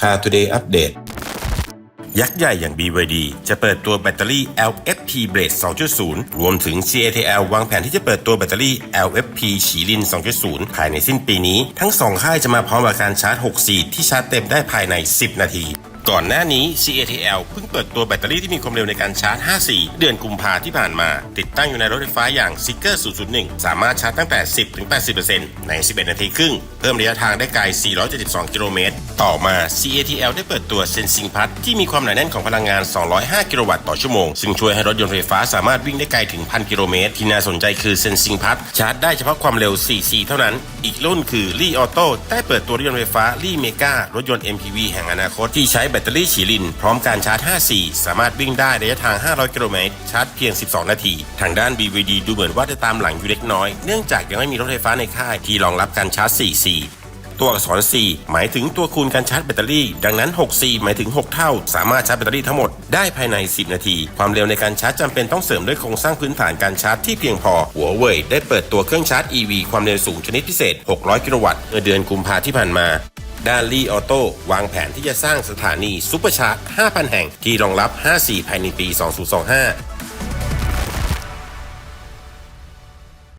พา Today Update ยักษ์ใหญ่อย่าง BYD จะเปิดตัวแบตเตอรี่ LFP Blade 2.0 รวมถึง CATL วางแผนที่จะเปิดตัวแบตเตอรี่ LFP ฉีลิน 2.0 ภายในสิ้นปีนี้ ทั้งสองค่ายจะมาพร้อมกับการชาร์จ6สีที่ชาร์จเต็มได้ภายใน 10 นาทีก่อนหน้านี้ CATL เพิ่งเปิดตัวแบตเตอรี่ที่มีความเร็วในการชาร์จ5สีเดือนกุมภาที่ผ่านมา ติดตั้งอยู่ในรถไฟฟ้าอย่าง s i g e r 001 สามารถชาร์จตั้งแต่ 10-80%ใน 11 นาทีครึ่ง เพิ่มระยะทางได้ไกล 472 กิโลเมตร ต่อมา CATL ได้เปิดตัว Sensing Plus ที่มีความหนาแน่นของพลังงาน 205 กิโลวัตต์ต่อชั่วโมง ซึ่งช่วยให้รถยนต์ไฟฟ้าสามารถวิ่งได้ไกลถึง 1,000 กิโลเมตร ที่น่าสนใจคือ Sensing Plus ชาร์จได้เฉพาะความเร็ว 4C เท่านั้น อีกรุ่นคือ Li Auto ได้เปิดตัวรถยนต์ไฟฟ้า Li Mega รถยนต์ MPV แห่งอนาคตที่ใช้แบตเตอรี่ฉีลิน พร้อมการชาร์จ 5C สามารถวิ่งได้ระยะทาง 500 กิโลเมตร ชาร์จเพียง 12 นาที ทางด้าน BVD ดูเหมือนว่าจะตามหลังอยู่เล็กน้อย เนื่องจากยังไม่มีรถไฟฟ้าในค่ายที่รองรับการชาร์จ 4C ตัวอักษร 4 หมายถึงตัวคูณการชาร์จแบตเตอรี่ ดังนั้น 6C หมายถึง 6 เท่า สามารถชาร์จแบตเตอรี่ทั้งหมดได้ภายใน 10 นาที ความเร็วในการชาร์จจำเป็นต้องเสริมด้วยโครงสร้างพื้นฐานการชาร์จที่เพียงพอ หัวเว่ยได้เปิดตัวเครื่องชาร์จ EV ความเร็วสูงชนิดพิเศษ 600 กิโลวัตต์เมื่อเดือนกุมภาที่ผ่านมา ด้านลีออโต้วางแผนที่จะสร้างสถานีซุปเปอร์ชาร์จ 5,000 แห่งที่รองรับ 5 4 ภายในปี 2025